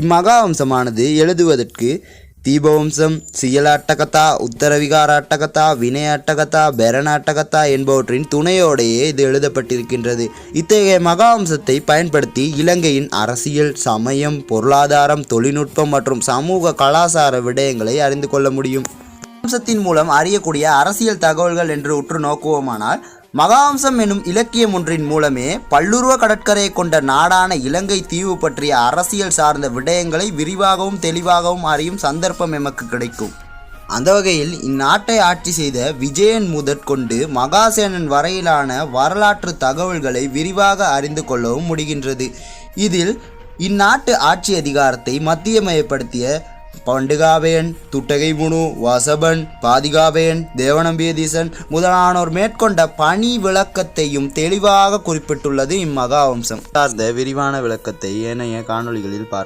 இம்மகாவம்சமானது எழுதுவதற்கு தீபவம்சம் சியலாட்டகதா உத்தரவிகாராட்டகதா வினயாட்டகதா பெரணாட்டகதா என்பவற்றின் துணையோடையே இது எழுதப்பட்டிருக்கின்றது. இத்தகைய மகாவம்சத்தை பயன்படுத்தி இலங்கையின் அரசியல் சமயம் பொருளாதாரம் தொழில்நுட்பம் மற்றும் சமூக கலாசார விடயங்களை அறிந்து கொள்ள முடியும். மகாவம்சத்தின் மூலம் அறியக்கூடிய அரசியல் தகவல்கள் என்று உற்று நோக்குவோமானால் மகாவம்சம் எனும் இலக்கியம் ஒன்றின் மூலமே பல்லுருவ கடற்கரையை கொண்ட நாடான இலங்கை தீவு பற்றிய அரசியல் சார்ந்த விடயங்களை விரிவாகவும் தெளிவாகவும் அறியும் சந்தர்ப்பம் எமக்கு கிடைக்கும். அந்த வகையில் இந்நாட்டை ஆட்சி செய்த விஜயன் முதற்கொண்டு மகாசேனன் வரையிலான வரலாற்று தகவல்களை விரிவாக அறிந்து கொள்ளவும் முடிகின்றது. இதில் இந்நாட்டு ஆட்சி அதிகாரத்தை மத்தியமயப்படுத்திய பண்டுகாபயன் துட்டகை முனு வாசபன் பாதிகாபயன் தேவனம்பியதீசன் முதலானோர் மேற்கொண்ட பணி விளக்கத்தையும் தெளிவாக குறிப்பிட்டுள்ளது இம்மகாவம்சம் சார்ந்த விரிவான விளக்கத்தை ஏனைய காணொளிகளில் பார்ப்போம்.